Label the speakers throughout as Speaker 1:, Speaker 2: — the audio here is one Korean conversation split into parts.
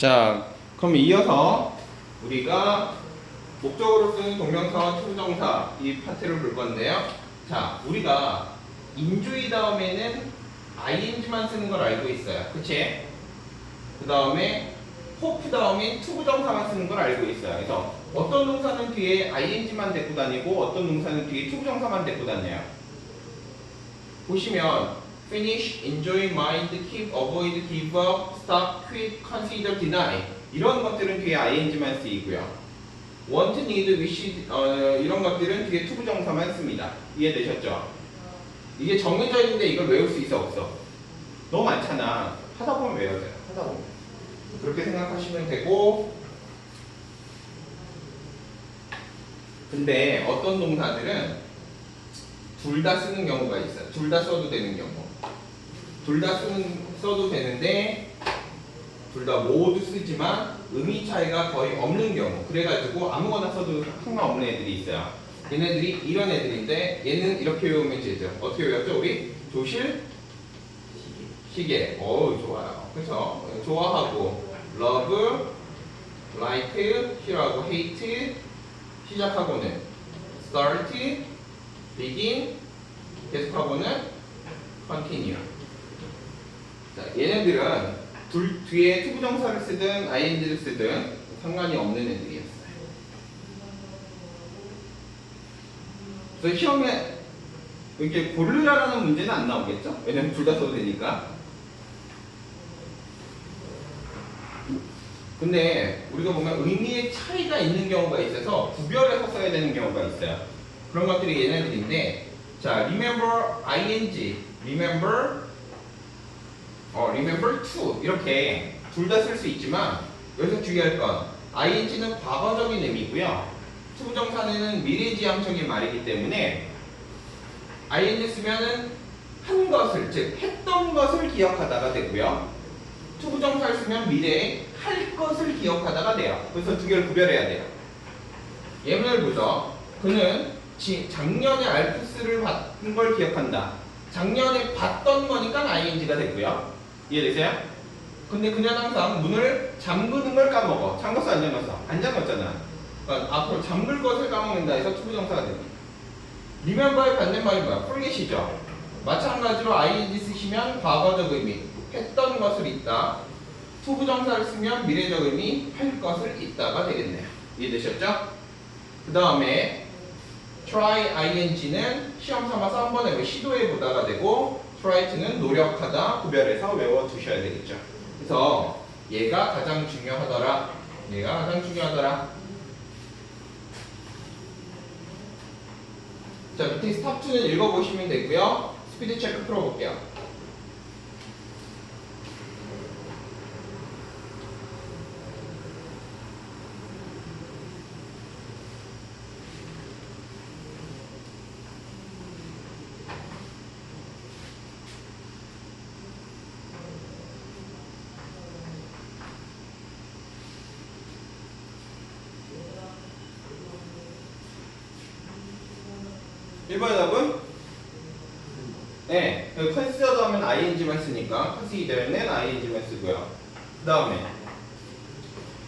Speaker 1: 자, 그럼 이어서 우리가 목적으로 쓰는 동명사와 투정사 이 파트를 볼 건데요. 자, 우리가 인주의 다음에는 ing만 쓰는 걸 알고 있어요. 그치? 그 다음에 hope 다음에 투부정사만 쓰는 걸 알고 있어요. 그래서 어떤 동사는 뒤에 ing만 데리고 다니고 어떤 동사는 뒤에 투부정사만 데리고 다녀요. 보시면 finish, enjoy, mind, keep, avoid, give up, stop, quit, consider, deny 이런 것들은 뒤에 ing만 쓰이고요. want, need, wish 어, 이런 것들은 뒤에 투부 정사만 씁니다. 이해되셨죠? 이게 있는데 이걸 외울 수 있어 없어? 너무 많잖아. 하다 보면 외워져요. 하다 보면. 그렇게 생각하시면 되고 근데 어떤 동사들은 둘 다 쓰는 경우가 있어요. 둘 다 써도 되는 경우. 둘 다 써도 되는데 둘 다 모두 쓰지만 의미 차이가 거의 없는 경우. 그래가지고 아무거나 써도 상관 없는 애들이 있어요. 얘네들이 이런 애들인데 얘는 이렇게 외우면 되죠. 어떻게 외웠죠 우리? 조실 시계. 어우 좋아요. 그래서 좋아하고 love, like, 싫어하고 hate, 시작하고는 start, begin, 계속하고는 continue. 자, 얘네들은 둘 뒤에 투부정사를 쓰든 ing를 쓰든 상관이 없는 애들이었어요. 그래서 시험에 이렇게 고르라라는 문제는 안 나오겠죠? 왜냐면 둘 다 써도 되니까. 근데 우리가 보면 의미의 차이가 있는 경우가 있어서 구별해서 써야 되는 경우가 있어요. 그런 것들이 얘네들인데, 자, remember ing, remember, 어, remember to 이렇게 둘 다 쓸 수 있지만 여기서 주의할 건 ing는 과거적인 의미고요. 투부정사는 미래지향적인 말이기 때문에 ing 쓰면은 한 것을 즉 했던 것을 기억하다가 되고요. 투부정사를 쓰면 미래에 할 것을 기억하다가 돼요. 그래서 두 개를 구별해야 돼요. 예문을 보죠. 그는 지- 작년에 알프스를 봤던 걸 기억한다. 작년에 봤던 거니까 ing가 됐고요. 이해되세요? 근데 그냥 항상 문을 잠그는 걸 까먹어. 잠갔어 안 잠갔어? 안 잠갔잖아. 그러니까 앞으로 잠글 것을 까먹는다 해서 투부정사가 됩니다. 리멤버의 반대말이 뭐야? forget이죠. 마찬가지로 ing 쓰시면 과거적 의미, 했던 것을 있다. 투부정사를 쓰면 미래적 의미, 할 것을 있다가 되겠네요. 이해되셨죠? 그 다음에 try ing는 시험 삼아서 한번 해보 시도해 보다가 되고 to는 노력하다 구별해서 외워 두셔야 되겠죠. 그래서 얘가 가장 중요하더라. 얘가 가장 중요하더라. 자 밑에 스탑 2는 읽어보시면 되고요. 스피드 체크 풀어볼게요. 일번의 답은? 네, 컨시더도 하면 ing만 쓰니까 컨시더는 ing만 쓰고요. 그 다음에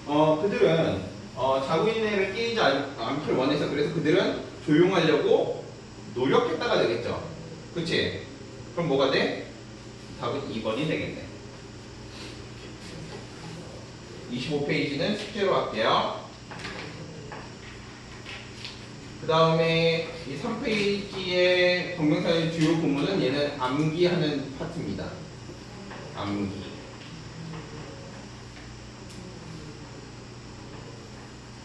Speaker 1: 어 그들은 어, 자고 있는 애를 깨이지 않, 않길 원해서 그래서 그들은 조용하려고 노력했다가 되겠죠. 그치? 그럼 뭐가 돼? 답은 2번이 되겠네. 25페이지는 숙제로 할게요. 그 다음에 이 3페이지의 동명사의 주요 구문은 얘는 암기하는 파트입니다. 암기.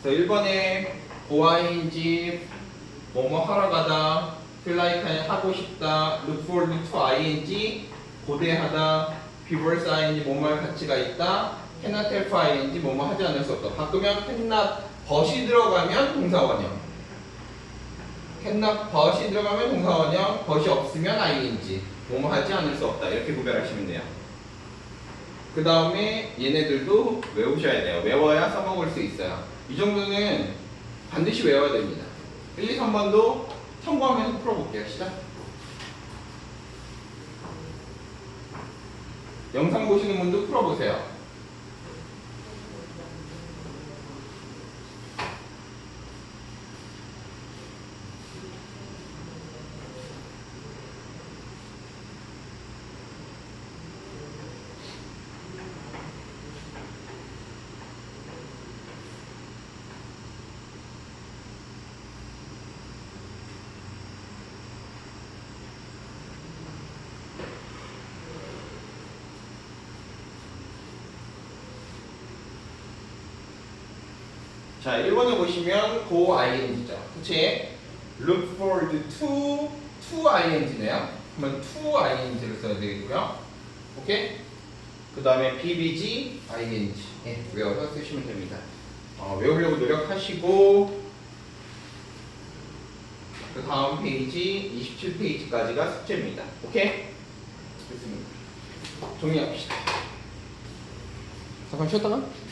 Speaker 1: 그래서 1번에 OING 뭐뭐 하러 가다 like 하고 싶다 look forward to ING 고대하다 비벌스 ING 뭐뭐할 가치가 있다 cannot help ING 뭐뭐 하지 않을 수 없다 바꾸면 cannot 벗이 들어가면 동사원형 cannot 벗이 들어가면 동사원형 벗이 없으면 ing 뭐뭐 하지 않을 수 없다. 이렇게 구별하시면 돼요. 그 다음에 얘네들도 외우셔야 돼요. 외워야 써먹을 수 있어요. 이 정도는 반드시 외워야 됩니다. 1, 2, 3번도 참고하면서 풀어볼게요. 시작. 영상 보시는 분도 풀어보세요 자, 1번에 보시면 go ing죠. 그치? look forward to, to ing네요. 그러면 to ing를 써야 되겠고요. 오케이? 그 다음에 bbg, ing. 예, 외워서 쓰시면 됩니다. 어, 외우려고 노력하시고, 그 다음 페이지 27페이지까지가 숙제입니다. 오케이? 됐습니다. 정리합시다. 잠깐 쉬었다가? 어?